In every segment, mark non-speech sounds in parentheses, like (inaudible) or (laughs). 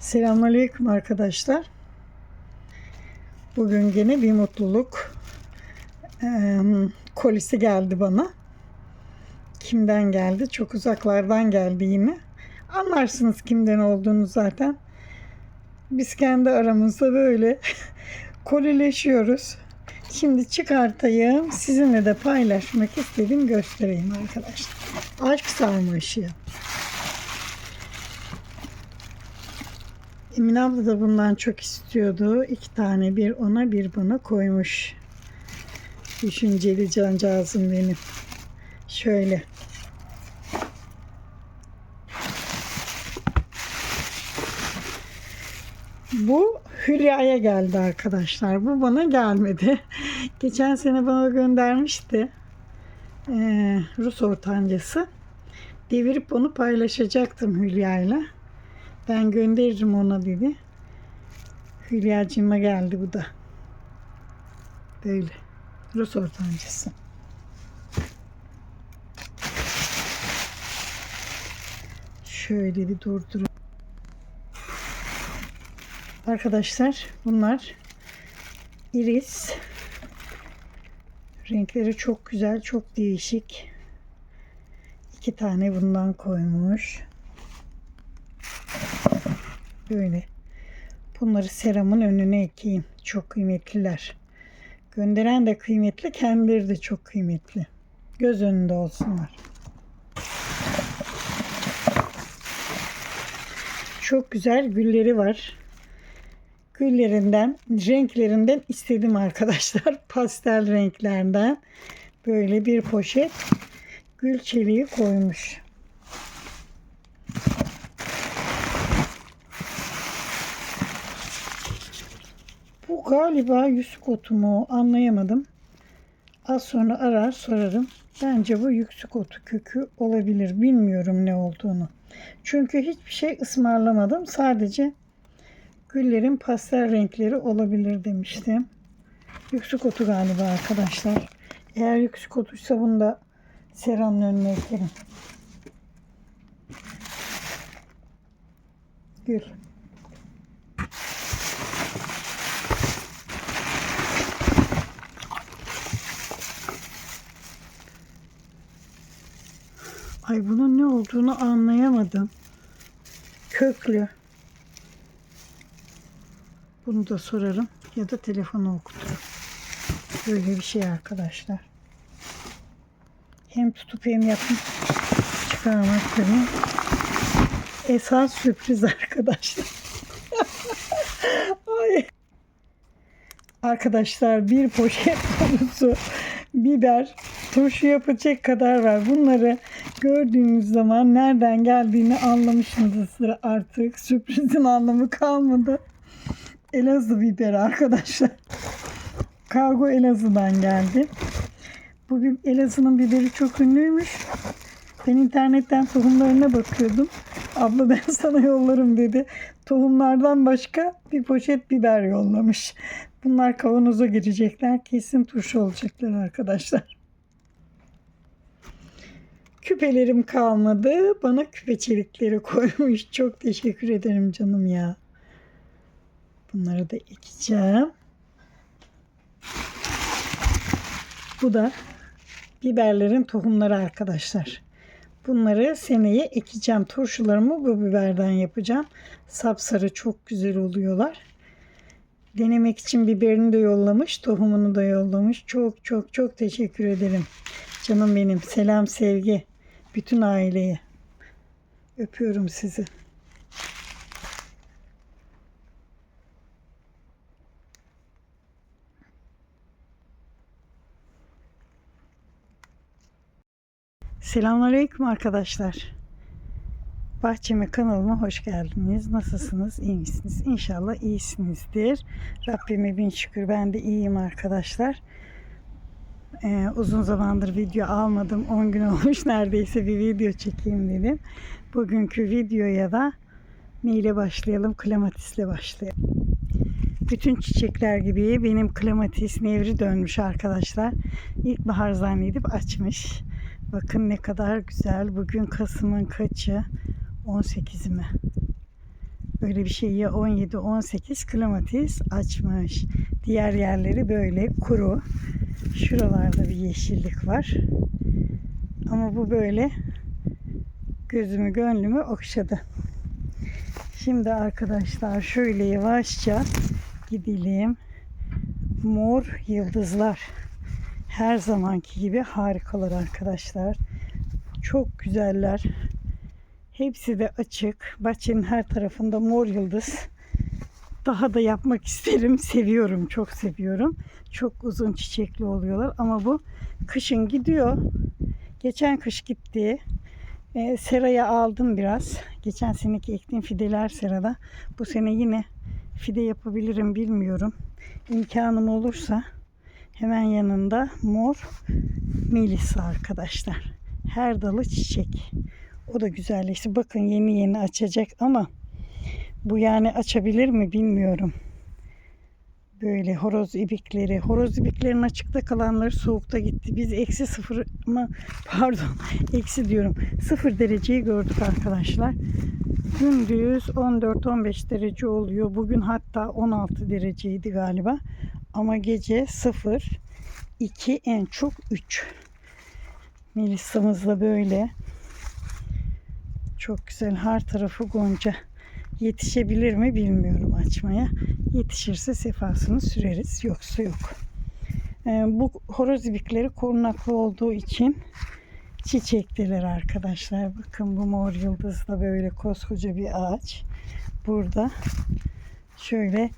Selamünaleyküm arkadaşlar. Bugün gene bir mutluluk eee, kolisi geldi bana. Kimden geldi? Çok uzaklardan geldi yine. Anlarsınız kimden olduğunu zaten. Biz kendi aramızda böyle (laughs) kolileşiyoruz. Şimdi çıkartayım. Sizinle de paylaşmak istedim. Göstereyim arkadaşlar. Aşk sarmaşığı. Emine abla da bundan çok istiyordu. İki tane bir ona bir bana koymuş. Düşünceli cancağızım benim. Şöyle. Bu Hülya'ya geldi arkadaşlar. Bu bana gelmedi. (laughs) Geçen sene bana göndermişti. Ee, Rus ortancası. Devirip onu paylaşacaktım Hülya'yla. Ben gönderirim ona dedi. Hülyacığıma geldi bu da. Böyle. Rus ortancası. Şöyle bir durdurun. Arkadaşlar bunlar iris. Renkleri çok güzel, çok değişik. İki tane bundan koymuş. Böyle. Bunları seramın önüne ekeyim. Çok kıymetliler. Gönderen de kıymetli, kendileri de çok kıymetli. Göz önünde olsunlar. Çok güzel gülleri var. Güllerinden, renklerinden istedim arkadaşlar. (laughs) Pastel renklerden böyle bir poşet gül çeliği koymuş. Bu galiba yüksük otu mu anlayamadım. Az sonra arar sorarım. Bence bu yüksük otu kökü olabilir. Bilmiyorum ne olduğunu. Çünkü hiçbir şey ısmarlamadım. Sadece güllerin pastel renkleri olabilir demiştim. Yüksük otu galiba arkadaşlar. Eğer yüksük otuysa bunu da seranın önüne ekerim. Gül. Ay bunun ne olduğunu anlayamadım. Köklü. Bunu da sorarım ya da telefonu okuturum. Böyle bir şey arkadaşlar. Hem tutup hem yapıp çıkarmak benim esas sürpriz arkadaşlar. (laughs) Ay. Arkadaşlar bir poşet dolusu biber turşu yapacak kadar var. Bunları gördüğünüz zaman nereden geldiğini anlamışsınızdır artık. (laughs) Sürprizin anlamı kalmadı. Elazığ biberi arkadaşlar. Kargo Elazığ'dan geldi. Bu Elazığ'ın biberi çok ünlüymüş. Ben internetten tohumlarına bakıyordum. Abla (laughs) ben sana yollarım dedi. Tohumlardan başka bir poşet biber yollamış. Bunlar kavanoza girecekler. Kesin turşu olacaklar arkadaşlar. Küpelerim kalmadı. Bana küpe çelikleri koymuş. Çok teşekkür ederim canım ya. Bunları da ekeceğim. Bu da biberlerin tohumları arkadaşlar. Bunları seneye ekeceğim. Turşularımı bu biberden yapacağım. Sapsarı çok güzel oluyorlar. Denemek için biberini de yollamış, tohumunu da yollamış. Çok çok çok teşekkür ederim. Canım benim. Selam sevgi. Bütün aileye. Öpüyorum sizi. Selamünaleyküm arkadaşlar. Bahçeme kanalıma hoş geldiniz. Nasılsınız? İyi misiniz? İnşallah iyisinizdir. Rabbime bin şükür ben de iyiyim arkadaşlar. Ee, uzun zamandır video almadım. 10 gün (laughs) olmuş neredeyse bir video çekeyim dedim. Bugünkü videoya da neyle başlayalım? Klematisle başlayalım. Bütün çiçekler gibi benim klematis nevri dönmüş arkadaşlar. İlkbahar zannedip açmış. Bakın ne kadar güzel. Bugün Kasım'ın kaçı? 18'i mi? Böyle bir şey ya 17-18 klimatiz açmış. Diğer yerleri böyle kuru. Şuralarda bir yeşillik var. Ama bu böyle gözümü gönlümü okşadı. Şimdi arkadaşlar şöyle yavaşça gidelim. Mor yıldızlar. Her zamanki gibi harikalar arkadaşlar. Çok güzeller. Hepsi de açık. Bahçenin her tarafında mor yıldız. Daha da yapmak isterim. Seviyorum. Çok seviyorum. Çok uzun çiçekli oluyorlar. Ama bu kışın gidiyor. Geçen kış gitti. E, seraya aldım biraz. Geçen seneki ektiğim fideler serada. Bu sene yine fide yapabilirim bilmiyorum. İmkanım olursa hemen yanında mor melisa arkadaşlar. Her dalı çiçek. O da güzelleşti. Bakın yeni yeni açacak ama bu yani açabilir mi bilmiyorum. Böyle horoz ibikleri. Horoz ibiklerin açıkta kalanları soğukta gitti. Biz eksi sıfır mı pardon (laughs) eksi diyorum. Sıfır dereceyi gördük arkadaşlar. Gündüz 14-15 derece oluyor. Bugün hatta 16 dereceydi galiba. Ama gece 0, 2 en çok 3. Melisa'mız da böyle. Çok güzel. Her tarafı gonca. Yetişebilir mi bilmiyorum açmaya. Yetişirse sefasını süreriz. Yoksa yok. Ee, bu horoz ibikleri korunaklı olduğu için çiçekliler arkadaşlar. Bakın bu mor yıldız da böyle koskoca bir ağaç. Burada şöyle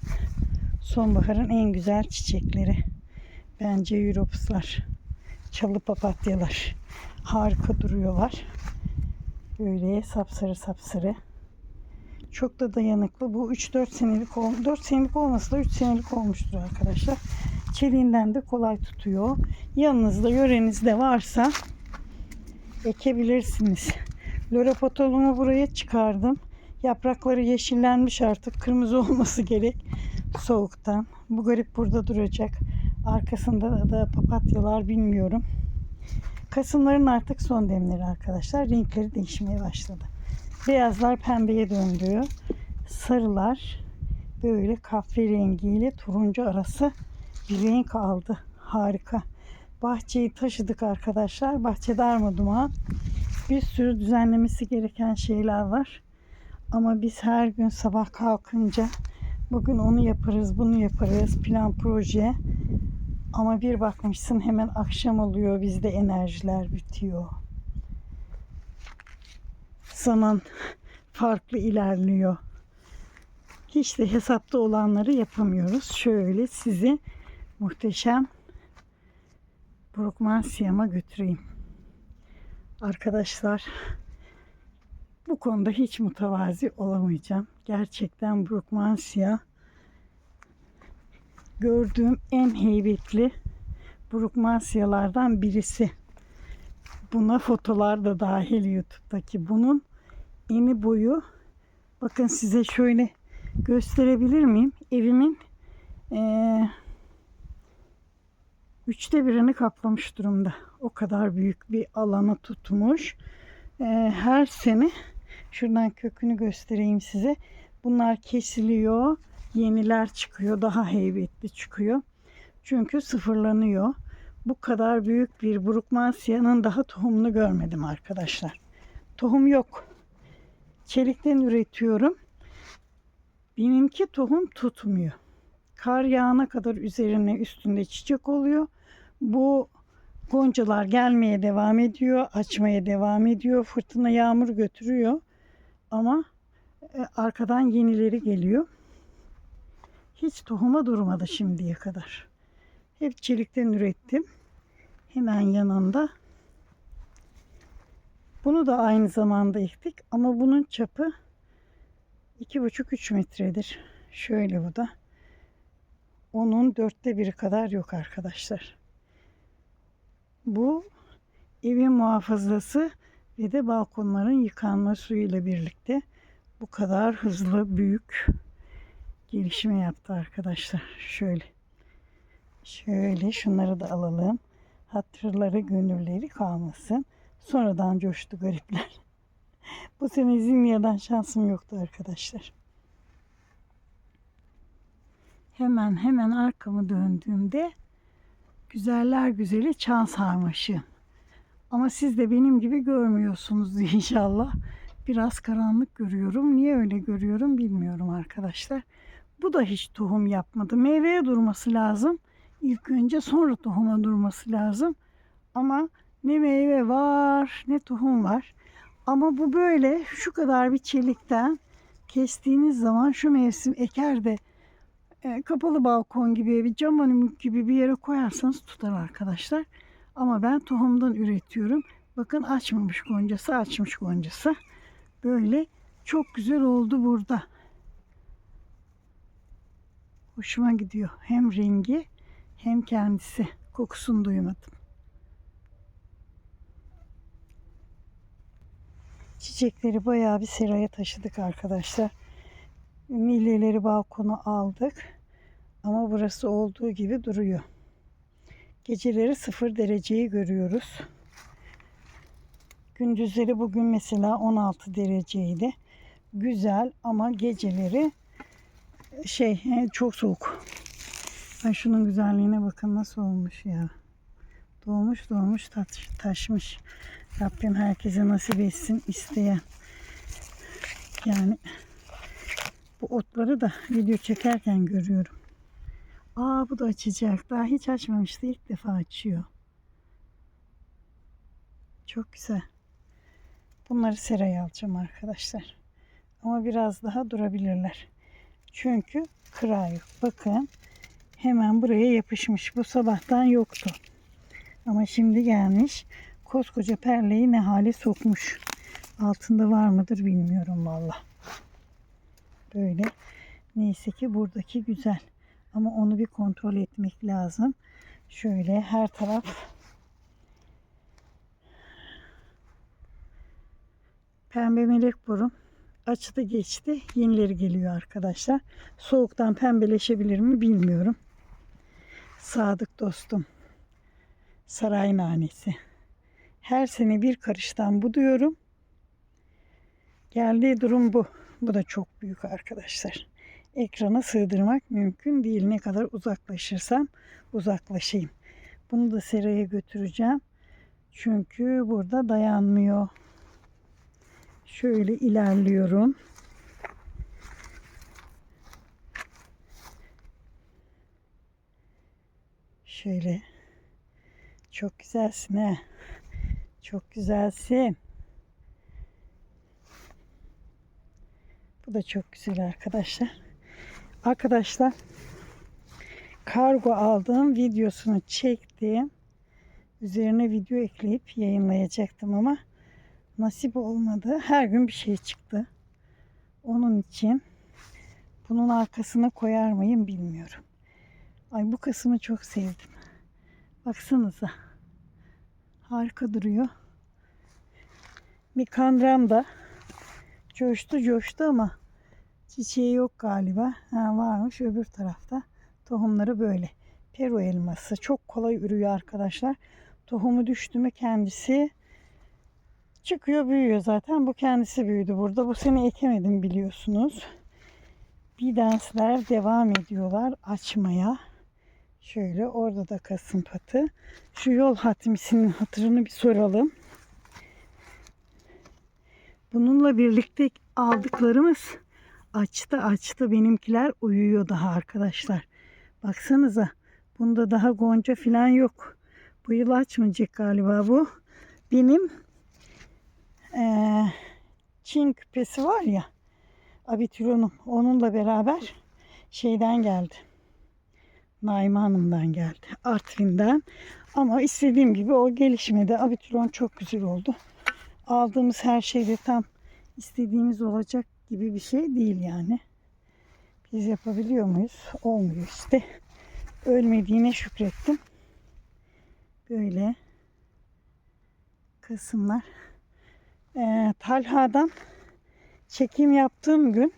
sonbaharın en güzel çiçekleri. Bence Europslar. Çalı papatyalar. Harika duruyorlar. Böyle sapsarı sapsarı. Çok da dayanıklı. Bu 3-4 senelik ol 4 senelik olmasa da 3 senelik olmuştur arkadaşlar. Çeliğinden de kolay tutuyor. Yanınızda yörenizde varsa ekebilirsiniz. Lorapotolumu buraya çıkardım. Yaprakları yeşillenmiş artık. Kırmızı (laughs) olması gerek soğuktan. Bu garip burada duracak. Arkasında da papatyalar bilmiyorum. Kasımların artık son demleri arkadaşlar. Renkleri değişmeye başladı. Beyazlar pembeye döndü. Sarılar böyle kahverengiyle turuncu arası bir renk aldı. Harika. Bahçeyi taşıdık arkadaşlar. Bahçe darmaduman. Bir sürü düzenlemesi gereken şeyler var. Ama biz her gün sabah kalkınca bugün onu yaparız, bunu yaparız. Plan, proje. Ama bir bakmışsın hemen akşam oluyor. Bizde enerjiler bitiyor. Zaman farklı ilerliyor. Hiç de hesapta olanları yapamıyoruz. Şöyle sizi muhteşem Brokmansiyam'a götüreyim. Arkadaşlar bu konuda hiç mütevazi olamayacağım. Gerçekten Brokmansiya gördüğüm en heybetli Brokmansiyalardan birisi. Buna fotolar da dahil YouTube'daki. Bunun eni boyu bakın size şöyle gösterebilir miyim? Evimin eee üçte birini kaplamış durumda. O kadar büyük bir alana tutmuş. Ee, her sene şuradan kökünü göstereyim size. Bunlar kesiliyor. Yeniler çıkıyor. Daha heybetli çıkıyor. Çünkü sıfırlanıyor. Bu kadar büyük bir Brukmansia'nın daha tohumunu görmedim arkadaşlar. Tohum yok. Çelikten üretiyorum. Benimki tohum tutmuyor. Kar yağana kadar üzerine üstünde çiçek oluyor. Bu goncalar gelmeye devam ediyor, açmaya devam ediyor. Fırtına yağmur götürüyor. Ama arkadan yenileri geliyor. Hiç tohuma durmadı şimdiye kadar. Hep çelikten ürettim. Hemen yanında. Bunu da aynı zamanda ektik ama bunun çapı 2,5-3 metredir. Şöyle bu da. Onun dörtte biri kadar yok arkadaşlar. Bu evin muhafazası ve de balkonların yıkanma suyuyla birlikte bu kadar hızlı büyük gelişme yaptı arkadaşlar. Şöyle. Şöyle şunları da alalım. Hatırları gönülleri kalmasın. Sonradan coştu garipler. (laughs) Bu sene Zinya'dan şansım yoktu arkadaşlar. hemen hemen arkamı döndüğümde güzeller güzeli çan sarmaşı. Ama siz de benim gibi görmüyorsunuz inşallah. Biraz karanlık görüyorum. Niye öyle görüyorum bilmiyorum arkadaşlar. Bu da hiç tohum yapmadı. Meyveye durması lazım. İlk önce sonra tohuma durması lazım. Ama ne meyve var ne tohum var. Ama bu böyle şu kadar bir çelikten kestiğiniz zaman şu mevsim eker de e, kapalı balkon gibi bir cam önümlük gibi bir yere koyarsanız tutar arkadaşlar. Ama ben tohumdan üretiyorum. Bakın açmamış goncası açmış goncası. Böyle çok güzel oldu burada. Hoşuma gidiyor. Hem rengi hem kendisi. Kokusunu duymadım. Çiçekleri bayağı bir seraya taşıdık arkadaşlar. Milyeleri balkona aldık. Ama burası olduğu gibi duruyor. Geceleri sıfır dereceyi görüyoruz. Gündüzleri bugün mesela 16 dereceydi. Güzel ama geceleri şey e, çok soğuk. Ay şunun güzelliğine bakın nasıl olmuş ya. Doğmuş doğmuş taş, taşmış. Rabbim herkese nasip etsin isteyen. Yani bu otları da video çekerken görüyorum. Aa bu da açacak. Daha hiç açmamıştı. İlk defa açıyor. Çok güzel. Bunları seraya alacağım arkadaşlar. Ama biraz daha durabilirler. Çünkü kıra yok. Bakın hemen buraya yapışmış. Bu sabahtan yoktu. Ama şimdi gelmiş. Koskoca perleyi ne hale sokmuş. Altında var mıdır bilmiyorum valla. Böyle. Neyse ki buradaki güzel. Ama onu bir kontrol etmek lazım. Şöyle her taraf pembe melek borum açtı geçti. Yenileri geliyor arkadaşlar. Soğuktan pembeleşebilir mi bilmiyorum. Sadık dostum. Saray nanesi. Her sene bir karıştan buduyorum. Geldiği durum bu. Bu da çok büyük arkadaşlar. Ekrana sığdırmak mümkün değil. Ne kadar uzaklaşırsam uzaklaşayım. Bunu da seraya götüreceğim. Çünkü burada dayanmıyor. Şöyle ilerliyorum. Şöyle. Çok güzelsin he. Çok güzelsin. Bu da çok güzel arkadaşlar. Arkadaşlar kargo aldığım videosunu çektim. Üzerine video ekleyip yayınlayacaktım ama nasip olmadı. Her gün bir şey çıktı. Onun için bunun arkasına koyar mıyım bilmiyorum. Ay bu kısmı çok sevdim. Baksanıza. Harika duruyor. Mikandram da coştu coştu ama çiçeği yok galiba. Ha, varmış öbür tarafta. Tohumları böyle. Peru elması. Çok kolay ürüyor arkadaşlar. Tohumu düştü mü kendisi çıkıyor büyüyor zaten. Bu kendisi büyüdü burada. Bu sene ekemedim biliyorsunuz. Bidensler devam ediyorlar açmaya. Şöyle orada da kasım patı. Şu yol hatmisinin hatırını bir soralım. Bununla birlikte aldıklarımız açtı açtı. Benimkiler uyuyor daha arkadaşlar. Baksanıza. Bunda daha gonca falan yok. Bu yıl açmayacak galiba bu. Benim ee, Çin küpesi var ya abitüronum onunla beraber şeyden geldi. Naime Hanım'dan geldi. Artvin'den. Ama istediğim gibi o gelişmedi. Abitüron çok güzel oldu. Aldığımız her şey de tam istediğimiz olacak gibi bir şey değil yani. Biz yapabiliyor muyuz? Olmuyor işte. Ölmediğine şükrettim. Böyle kısımlar. Ee, Talha'dan çekim yaptığım gün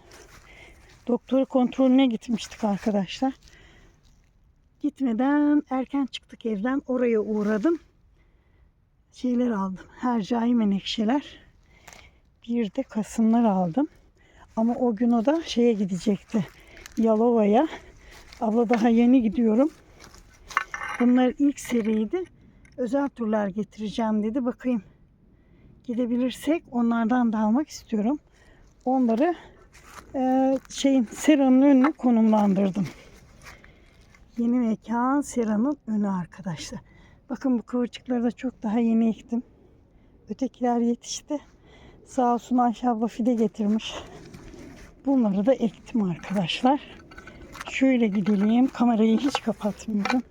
doktor kontrolüne gitmiştik arkadaşlar. Gitmeden erken çıktık evden. Oraya uğradım. Şeyler aldım. Hercai menekşeler. Bir de kasımlar aldım. Ama o gün o da şeye gidecekti. Yalova'ya. Abla daha yeni gidiyorum. Bunlar ilk seriydi. Özel turlar getireceğim dedi. Bakayım. Gidebilirsek onlardan da almak istiyorum. Onları e, şeyin seranın önüne konumlandırdım. Yeni mekan seranın önü arkadaşlar. Bakın bu kıvırcıkları da çok daha yeni ektim. Ötekiler yetişti. Sağ olsun Ayşe fide getirmiş. Bunları da ektim arkadaşlar. Şöyle gidelim. Kamerayı hiç kapatmıyorum.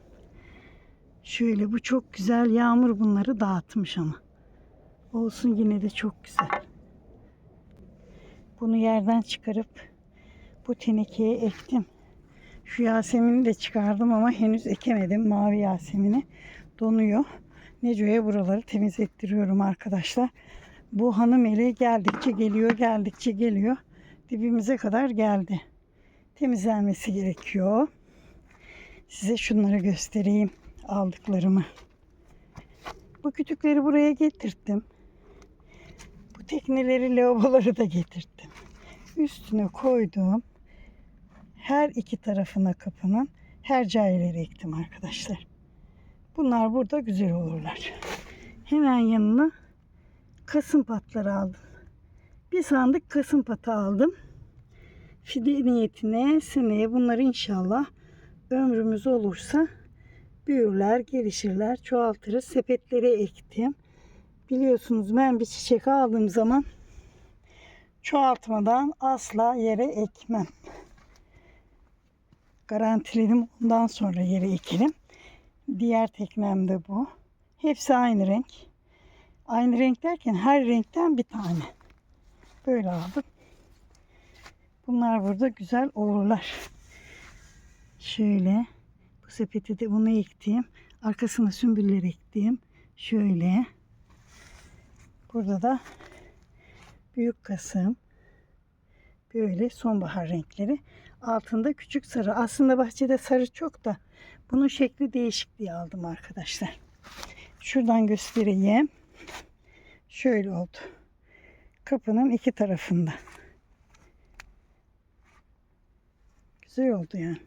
Şöyle bu çok güzel. Yağmur bunları dağıtmış ama. Olsun yine de çok güzel. Bunu yerden çıkarıp bu tenekeye ektim. Şu Yasemin'i de çıkardım ama henüz ekemedim. Mavi Yasemin'i donuyor. Neco'ya buraları temizlettiriyorum arkadaşlar. Bu hanım eli geldikçe geliyor, geldikçe geliyor. Dibimize kadar geldi. Temizlenmesi gerekiyor. Size şunları göstereyim aldıklarımı. Bu kütükleri buraya getirttim. Tekneleri, lavaboları da getirttim. Üstüne koydum. Her iki tarafına kapının her caileri ektim arkadaşlar. Bunlar burada güzel olurlar. Hemen yanına kasım patları aldım. Bir sandık kasım patı aldım. Fide niyetine seneye bunları inşallah ömrümüz olursa büyürler, gelişirler, çoğaltırız. Sepetlere ektim. Biliyorsunuz ben bir çiçek aldığım zaman çoğaltmadan asla yere ekmem. Garantiledim ondan sonra yere ekelim. Diğer teknem de bu. Hepsi aynı renk. Aynı renk derken her renkten bir tane. Böyle aldım. Bunlar burada güzel olurlar. Şöyle bu sepeti de bunu ektiğim. Arkasına sümbüller ektiğim. Şöyle. Burada da büyük kasım. Böyle sonbahar renkleri. Altında küçük sarı. Aslında bahçede sarı çok da bunun şekli değişik diye aldım arkadaşlar. Şuradan göstereyim. Şöyle oldu. Kapının iki tarafında. Güzel oldu yani.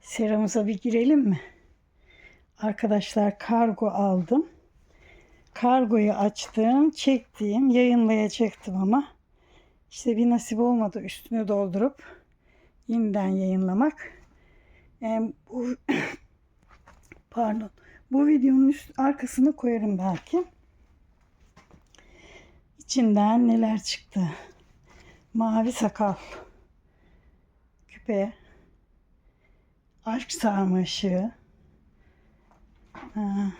Seramıza bir girelim mi? Arkadaşlar kargo aldım. Kargoyu açtım, çektim, yayınlayacaktım ama işte bir nasip olmadı üstünü doldurup yeniden yayınlamak. Yani bu (coughs) pardon. Bu videonun üst arkasını koyarım belki. İçinden neler çıktı? Mavi sakal, küpe, aşk sarmaşığı, ha,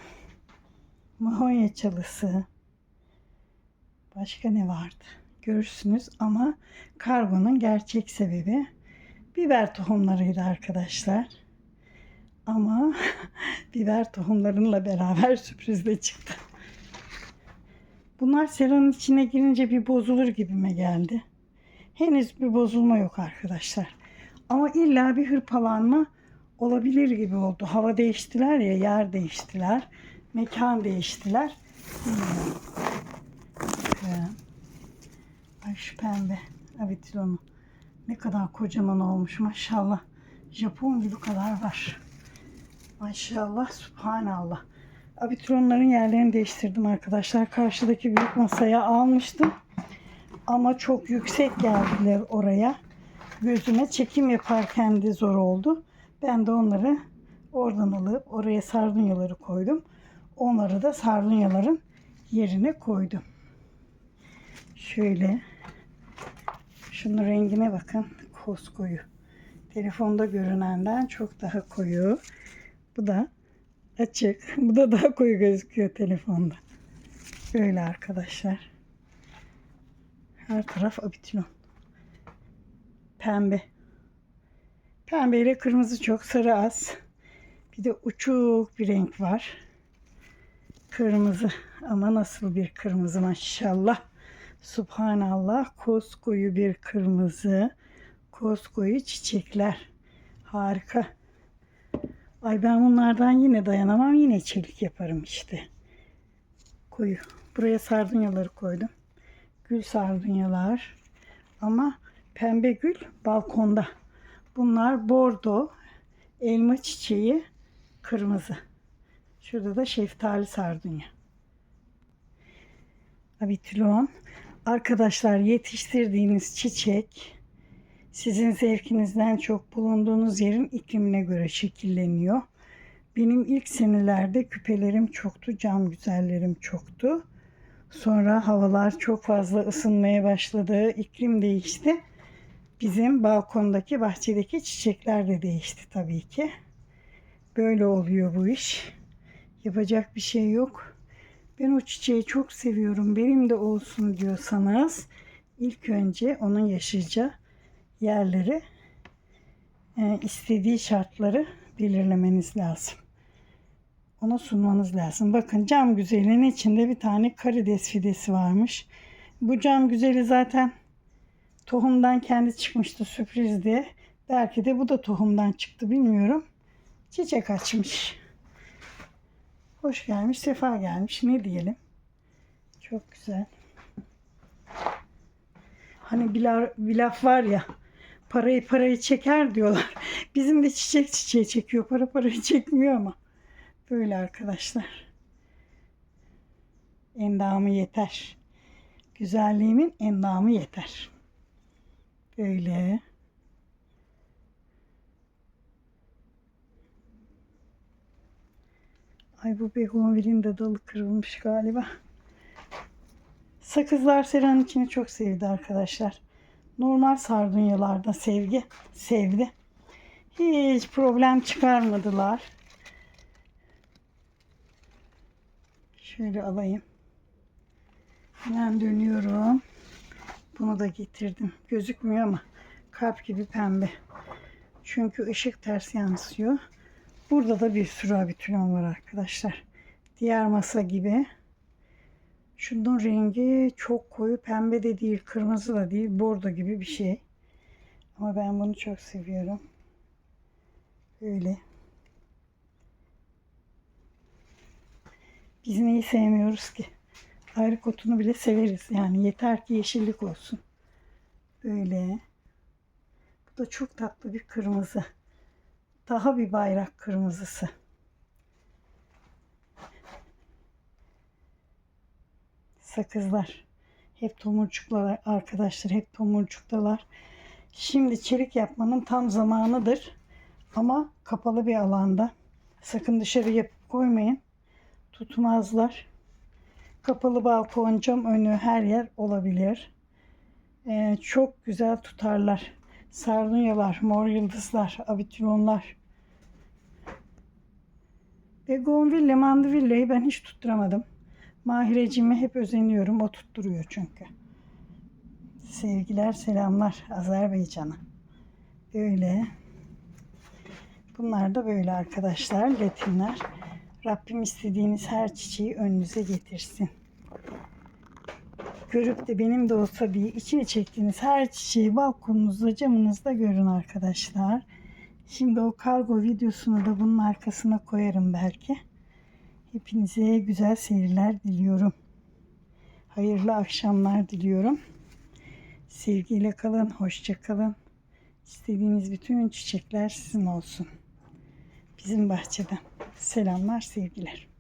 mahonya çalısı, başka ne vardı? Görürsünüz ama kargonun gerçek sebebi biber tohumlarıydı arkadaşlar. Ama (laughs) biber tohumlarıyla beraber (laughs) sürprizle çıktı. Bunlar seranın içine girince bir bozulur gibime geldi. Henüz bir bozulma yok arkadaşlar. Ama illa bir hırpalanma olabilir gibi oldu. Hava değiştiler ya, yer değiştiler, mekan değiştiler. Bilmiyorum. Şöyle. Ay şu pembe abitilonu. Ne kadar kocaman olmuş maşallah. Japon gibi kadar var. Maşallah, subhanallah. Abitronların yerlerini değiştirdim arkadaşlar. Karşıdaki büyük masaya almıştım. Ama çok yüksek geldiler oraya. Gözüme çekim yaparken de zor oldu. Ben de onları oradan alıp oraya sardunyaları koydum. Onları da sardunyaların yerine koydum. Şöyle. Şunun rengine bakın. Koskoyu. Telefonda görünenden çok daha koyu. Bu da açık. Bu da daha koyu gözüküyor telefonda. Böyle arkadaşlar. Her taraf abitilon. Pembe. Pembe ile kırmızı çok, sarı az. Bir de uçuk bir renk var. Kırmızı ama nasıl bir kırmızı maşallah. Subhanallah koskoyu bir kırmızı. Koskoyu çiçekler. Harika. Ay ben bunlardan yine dayanamam. Yine çelik yaparım işte. Koyu. Buraya sardunyaları koydum. Gül sardunyalar. Ama pembe gül balkonda. Bunlar bordo, elma çiçeği, kırmızı. Şurada da şeftali sardunya. Abitilon. Arkadaşlar yetiştirdiğiniz çiçek sizin zevkinizden çok bulunduğunuz yerin iklimine göre şekilleniyor. Benim ilk senelerde küpelerim çoktu, cam güzellerim çoktu. Sonra havalar çok fazla ısınmaya başladı, iklim değişti. Bizim balkondaki, bahçedeki çiçekler de değişti tabii ki. Böyle oluyor bu iş. Yapacak bir şey yok. Ben o çiçeği çok seviyorum. Benim de olsun diyorsanız ilk önce onun yaşayacağı yerleri e, istediği şartları belirlemeniz lazım. Ona sunmanız lazım. Bakın cam güzelinin içinde bir tane karides fidesi varmış. Bu cam güzeli zaten tohumdan kendi çıkmıştı sürpriz diye. Belki de bu da tohumdan çıktı bilmiyorum. Çiçek açmış. Hoş gelmiş, sefa gelmiş. Ne diyelim? Çok güzel. Hani bir, la- bir laf var ya, parayı parayı çeker diyorlar. (laughs) Bizim de çiçek çiçeği çekiyor, para parayı çekmiyor ama. Böyle arkadaşlar. Endamı yeter. Güzelliğimin endamı yeter. Böyle. Ay bu begonvilin de dalı kırılmış galiba. Sakızlar Sera'nın içini çok sevdi arkadaşlar. Normal sardunyalarda sevgi sevdi. Hiç problem çıkarmadılar. Şöyle alayım. Hemen dönüyorum. Bunu da getirdim. Gözükmüyor ama kalp gibi pembe. Çünkü ışık ters yansıyor. Burada da bir sürü abitülon var arkadaşlar. Diğer masa gibi. Şunun rengi çok koyu pembe de değil, kırmızı da değil, bordo gibi bir şey. Ama ben bunu çok seviyorum. Böyle. Biz neyi sevmiyoruz ki? Ayrık otunu bile severiz. Yani yeter ki yeşillik olsun. Böyle. Bu da çok tatlı bir kırmızı. Daha bir bayrak kırmızısı. Sakızlar. Hep tomurcuklar arkadaşlar. Hep tomurcuktalar. Şimdi çelik yapmanın tam zamanıdır. Ama kapalı bir alanda. Sakın dışarı yapıp koymayın. Tutmazlar. Kapalı balkon, cam önü her yer olabilir. Ee, çok güzel tutarlar. Sardunyalar, mor yıldızlar, abitrionlar. Begonville, mandevilleyi ben hiç tutturamadım. Mahireciğime hep özeniyorum. O tutturuyor çünkü. Sevgiler, selamlar Azerbaycan'a. Böyle. Bunlar da böyle arkadaşlar. Latinler. Rabbim istediğiniz her çiçeği önünüze getirsin. Görüp de benim de olsa diye içine çektiğiniz her çiçeği balkonunuzda, camınızda görün arkadaşlar. Şimdi o kargo videosunu da bunun arkasına koyarım belki. Hepinize güzel seyirler diliyorum. Hayırlı akşamlar diliyorum. Sevgiyle kalın, hoşça kalın. İstediğiniz bütün çiçekler sizin olsun. Bizim bahçeden. Selamlar, sevgiler.